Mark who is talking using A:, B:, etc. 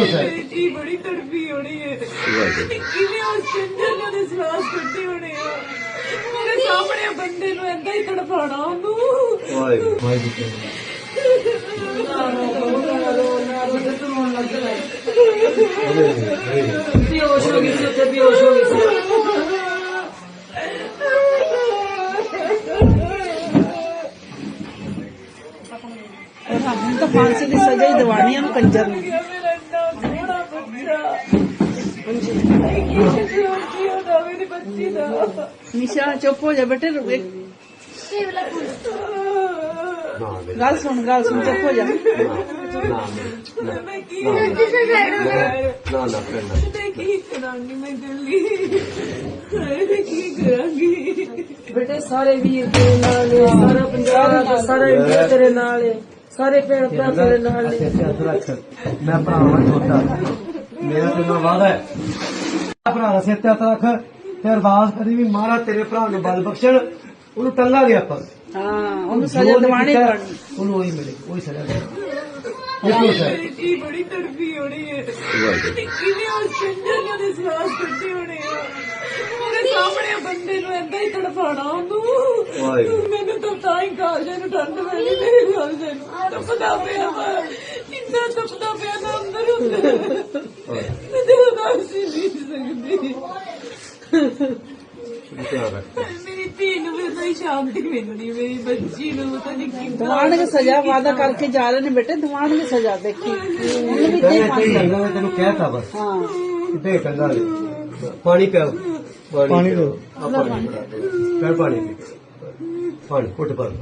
A: ਦੋਸ਼ ਹੈ।
B: ਮੇਰੀ ਧੀ ਬੜੀ ਤੜਫੀ ਹੋਣੀ ਹੈ। ਕਿਵੇਂ ਉਸ ਚੰਦਰ ਨਾਲ ਸਵਾਸ ਕੱਢੇ ਹੋਣੇ ਆ। ਮੇਰੇ ਸਾਹਮਣੇ ਬੰਦੇ ਨੂੰ ਏਦਾਂ ਹੀ ਤੜਫਾਣਾ ਉਹਨੂੰ।
A: ਵਾਹਿਗੁਰੂ। ਵਾਹਿਗੁਰੂ
B: ਬੇਹੋਸ਼ ਹੋ ਗਈ ਸੀ ਉੱਥੇ ਬੇਹੋਸ਼ ਹੋ ਗਈ ਸੀ
C: ਤਾਂ ਫਾਂਸੀ ਦੀ ਸਜ਼ਾ ਹੀ ਦਿਵਾਣੀ ਆ ਨੂੰ ਕੰਜਰ ਨੂੰ
B: ਮੇਰਾ ਇੰਨਾ ਸੋਹਣਾ ਬੱਚਾ ਹਾਂਜੀ ਕੀ ਹੋਦਾ ਮੇਰੀ ਬੱਚੀ ਦਾ
C: ਨਿਸ਼ਾ ਚੁੱਪ ਹੋ ਜਾ ਬੇਟੇ ਰੁਕੇ
A: ਨਾ ਬੇਟਾ
C: ਗੱਲ ਸੁਣ ਗੱਲ ਸੁਣ ਚੁੱਪ ਹੋ ਜਾ
A: ਨਾ
B: ਮੈਂ ਕੀ
A: ਨਾ ਨਾ ਨਾ ਕਰਨਾ
B: ਮੈਂ ਕੀ ਕਰਾਂਗੀ ਮੈਂ ਦਿੱਲੀ ਮੈਂ ਕੀ ਕਰਾਂਗੀ
D: ਹੈ ਭਰਾ
A: ਹੈ ਦਾ ਸਿਰ ਤੇ ਹੱਥ ਰੱਖ ਤੇ ਅਰਦਾਸ ਕਰੀ ਵੀ ਮਹਾਰਾਜ ਤੇਰੇ ਭਰਾ ਨੂੰ ਬਲ ਬਖਸ਼ਣ। ਉਹਨੂੰ ਟੱਲਾ ਦੇ ਆਪਾਂ।
C: ਹਾਂ ਉਹਨੂੰ ਸਜ਼ਾ
A: ਜੋ ਉਹਨੇ
C: ਦਿਵਾਣੀ ਪੜਨੀ
A: ਉਹਨੂੰ ਉਹੀ ਮਿਲੇ ਉਹੀ ਸਜ਼ਾ ਦੇ ਹੈ।
B: ਧੀ ਬੜੀ ਤੜਫੀ ਹੋਣੀ ਹੈ। ਕਿਵੇਂ ਉਸ ਚੰਦਰ ਦੇ ਸਵਾਸ ਕੱਢੇ ਹੋਣੇ ਮੇਰੇ ਸਾਹਮਣੇ ਬੰਦੇ ਨੂੰ ਏਦਾਂ ਹੀ ਤੜਫਾਣਾ ਉਹਨੂੰ।
A: ਵਾਹਿਗੁਰੂ।
B: ਮੈਨੂੰ ਤਾਂ ਤਾਂ ਹੀ ਕਾਲਜੇ ਨੂੰ ਠੰਡ ਪੈਣੀ ਮੇਰੇ ਕਾਲਜੇ ਨੂੰ ਤਪਦਾ ਪਿਆ ਵਾ। ਇੰਨਾ ਤਪਦਾ ਪਿਆ ਨਾ ਅੰਦਰ ਅੰਦਰ ਮੈਂ ਦਿਲ ਦਾ ਸੀ ਨਹੀਂ ਸਕਦੀ
A: ਧਿਆਨ ਰੱਖ
B: ਮੇਰੀ ਧੀ ਨੂੰ ਵੀ ਤਾਂ ਸ਼ਾਂਤੀ ਮਿਲਣੀ ਮੇਰੀ ਬੱਚੀ ਨੂੰ ਪਤਾ ਨਹੀਂ ਕਿੰਨਾ
C: ਦਿਵਾਣਗੇ ਸਜ਼ਾ ਵਾਦਾ ਕਰਕੇ ਜਾ ਰਹੇ ਨੇ ਬੇਟੇ ਦਿਵਾਣਗੇ ਸਜ਼ਾ ਦੇਖੀ। ਉਹਨੂੰ ਵੀ ਦੇ
A: ਮੈਂ ਤੈਨੂੰ ਕਹਿਤਾ ਬਸ।
C: ਹਾਂ।
A: ਲੈ ਪਾਣੀ ਪਿਓ। ਪਾਣੀ ਦੋ। ਆ ਪਾਣੀ ਦੇ। ਫਿਰ ਪਾਣੀ ਪੀ। ਪਾਣੀ ਘੁੱਟ ਭਰ